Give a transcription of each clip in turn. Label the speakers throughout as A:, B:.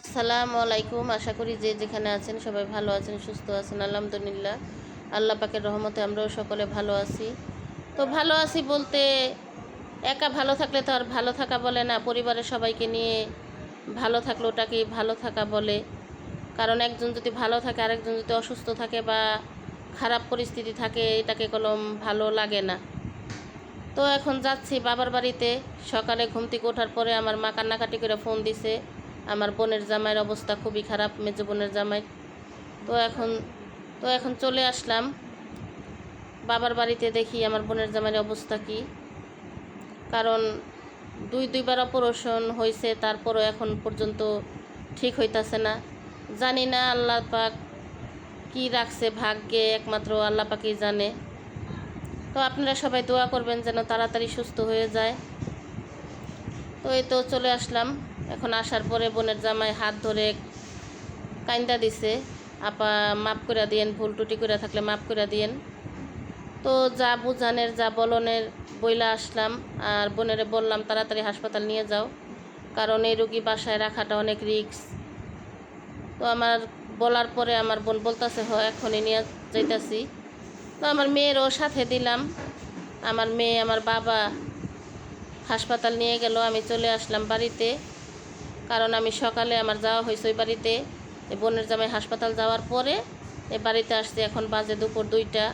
A: আসসালামু আলাইকুম। আশা করি যে যেখানে আছেন সবাই ভালো আছেন, সুস্থ আছেন। আলহামদুলিল্লাহ। আল্লাহ পাকের রহমতে আমরাও সকলে ভালো আছি। তো ভালো আছি বলতে একা ভালো থাকলে তো আর ভালো থাকা বলে না। পরিবারের সবাইকে নিয়ে ভালো থাকলে ওটাকেই ভালো থাকা বলে। কারণ একজন যদি ভালো থাকে, আরেকজন যদি অসুস্থ থাকে বা খারাপ পরিস্থিতি থাকে, এটাকে কলম ভালো লাগে না। তো এখন যাচ্ছি বাবার বাড়িতে। সকালে ঘুম থেকে ওঠার পরে আমার মা কান্নাকাটি করে ফোন দিছে। আমার বোনের জামাইয়ের অবস্থা খুবই খারাপ, মেজো বোনের জামাই। তো এখন তো এখন চলে আসলাম। বাবার বাড়িতে দেখি আমার বোনের জামাইয়ের অবস্থা কি। কারণ দুই, দুইবার অপারেশন হয়েছে, তারপরও এখন পর্যন্ত ঠিক হইতাছে না। জানি না আল্লাহ পাক কি রাখছে ভাগ্যে, একমাত্র আল্লাহ পাকই জানে। তো আপনারা সবাই দোয়া করবেন যেন তাড়াতাড়ি সুস্থ হয়ে যায়। তো এই তো চলে আসলাম। এখন আসার পরে বোনের জামাই হাত ধরে কাইন্দা দিছে, আপা মাপ করে দিয়েন, ভুল টুটি করে থাকলে মাপ করে দিয়েন। তো যা বুঝানের, যা বলনের, বইলা আসলাম আর বোনেরে বললাম, তাড়াতাড়ি হাসপাতাল নিয়ে যাও, কারণ এই রুগী বাসায় রাখাটা অনেক রিস্ক। তো আমার বলার পরে আমার বোন বলতেছে, হ, এখনই নিয়ে যাইতাছি। তো আমার মেয়েরও সাথে দিলাম। আমার মেয়ে, আমার বাবা হাসপাতাল নিয়ে গেল, আমি চলে আসলাম বাড়িতে। কারণ আমি সকালে আমার যাওয়া হয়েছে ওই বাড়িতে। বোনের জামাই হাসপাতাল যাওয়ার পরে এ বাড়িতে আসছি এখন বাজে দুপুর দুইটা।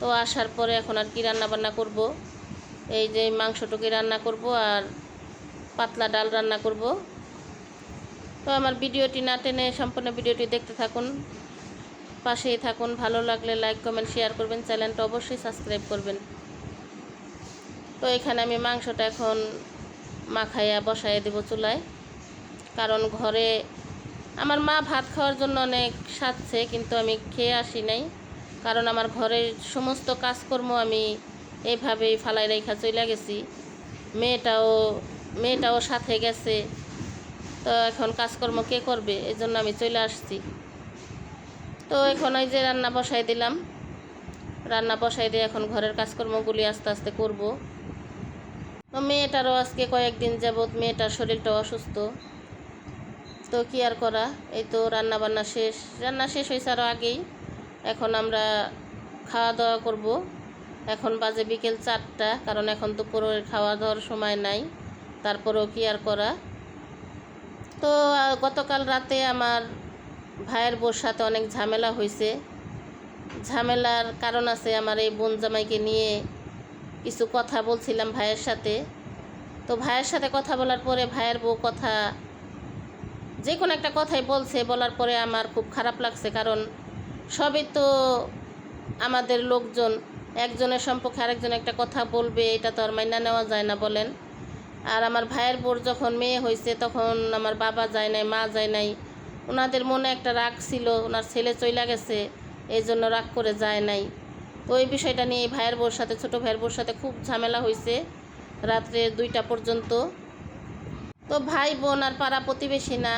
A: তো আসার পরে এখন আর কি রান্না বান্না করব? এই যে মাংসটুকি রান্না করব আর পাতলা ডাল রান্না করব। তো আমার ভিডিওটি না টেনে সম্পূর্ণ ভিডিওটি দেখতে থাকুন, পাশেই থাকুন। ভালো লাগলে লাইক, কমেন্ট, শেয়ার করবেন। চ্যানেলটা অবশ্যই সাবস্ক্রাইব করবেন। তো এখানে আমি মাংসটা এখন মাখাইয়া বসাইয়া দেবো চুলায়। কারণ ঘরে আমার মা ভাত খাওয়ার জন্য অনেক সাজছে, কিন্তু আমি খেয়ে আসি নাই। কারণ আমার ঘরের সমস্ত কাজকর্ম আমি এইভাবেই ফালাই রেখা চলে গেছি। মেয়েটাও মেয়েটাও সাথে গেছে। তো এখন কাজকর্ম কে করবে? এই জন্য আমি চলে আসছি। তো এখন ওই যে রান্না বসাই দিলাম। রান্না বসাই দিয়ে এখন ঘরের কাজকর্মগুলি আস্তে আস্তে করব। মেয়েটারও আজকে কয়েকদিন যাবৎ মেয়েটার শরীরটা অসুস্থ। তো কি আর করা? এই তো রান্না বান্না শেষ। রান্না শেষ হয়েছে আরও আগেই। এখন আমরা খাওয়া দাওয়া করব। এখন বাজে বিকেল চারটা, কারণ এখন দুপুরের খাওয়া দাওয়ার সময় নাই। তারপরেও কি আর করা? তো গতকাল রাতে আমার ভাইয়ের বোর সাথে অনেক ঝামেলা হয়েছে। ঝামেলার কারণ আছে আমার এই বোন জামাইকে নিয়ে কিছু কথা বলছিলাম ভাইয়ের সাথে। তো ভাইয়ের সাথে কথা বলার পরে ভাইয়ের বউ কথা যে কোনো একটা কথাই বলছে, বলার পরে আমার খুব খারাপ লাগছে, কারণ সবই তো আমাদের লোকজন, একজনের সম্পর্কে আরেকজন একটা কথা বলবে, এটা তো আর মাইনা নেওয়া যায় না বলেন। আর আমার ভাইয়ের বোর যখন মেয়ে হয়েছে, তখন আমার বাবা যায় নাই, মা যায় নাই, ওনাদের মনে একটা রাগ ছিল, ওনার ছেলে চইলা গেছে এই জন্য রাগ করে যায় নাই। তো ওই বিষয়টা নিয়ে এই ভাইয়ের বোর সাথে, ছোটো ভাইয়ের বোর সাথে খুব ঝামেলা হয়েছে, রাত্রে দুইটা পর্যন্ত। তো ভাই বোন আর পাড়া প্রতিবেশী না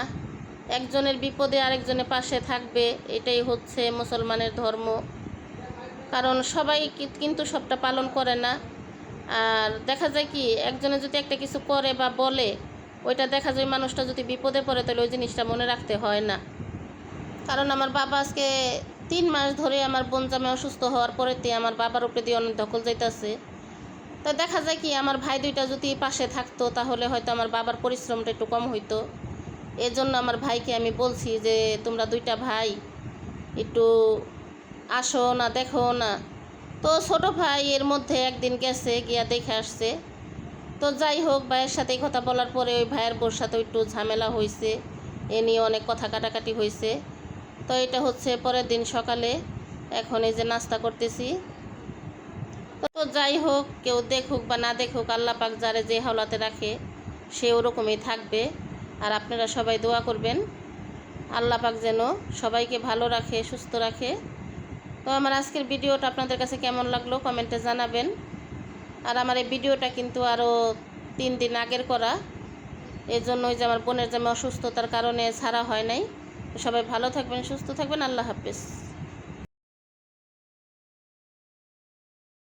A: একজনের বিপদে আরেকজনের পাশে থাকবে, এটাই হচ্ছে মুসলমানের ধর্ম। কারণ সবাই কিন্তু সবটা পালন করে না। আর দেখা যায় কি, একজনে যদি একটা কিছু করে বা বলে, ওইটা দেখা যায় মানুষটা যদি বিপদে পড়ে, তাহলে ওই জিনিসটা মনে রাখতে হয় না। কারণ আমার বাবা আজকে তিন মাস ধরে আমার বোন জামে অসুস্থ হওয়ার পরেতে আমার বাবার উপরে দিয়ে অনেক দখল যাইতেছে। তো দেখা যায় কি, আমার ভাই দুইটা যদি পাশে থাকতো, তাহলে হয়তো আমার বাবার পরিশ্রমটা একটু কম হইতো। এজন্য আমার ভাইকে আমি বলছি যে, তোমরা দুইটা ভাই, একটু আসো না, দেখো না। তো ছোট ভাই এর মধ্যে একদিন গেছে, গিয়া দেখে আসছে। তো যাই হোক, ভাইয়ের সাথে কথা বলার পরে ওই ভাইয়ের বোর সাথে একটু ঝামেলা হয়েছে এ নিয়ে অনেক কথা কাটাকাটি হয়েছে তো এটা হচ্ছে পরের দিন সকালে, এখন এই যে নাস্তা করতেছি। তো যাই হোক, কেউ দেখুক বা না দেখুক, আল্লাহ পাক যারে যে হাওলাতে রাখে, সে ওরকমই থাকবে। আর আপনারা সবাই দোয়া করবেন। আল্লাহ পাক যেন সবাইকে ভালো রাখে, সুস্থ রাখে। তো আমার আজকের ভিডিওটা আপনাদের কাছে কেমন লাগল কমেন্টে জানাবেন। আর আমার এই ভিডিওটা কিন্তু আরও তিন দিন আগের করা। এই ওই যে আমার বোনের যে অসুস্থতার কারণে ছাড়া হয় নাই। সবাই ভালো থাকবেন, সুস্থ থাকবেন। আল্লাহ হাফেজ।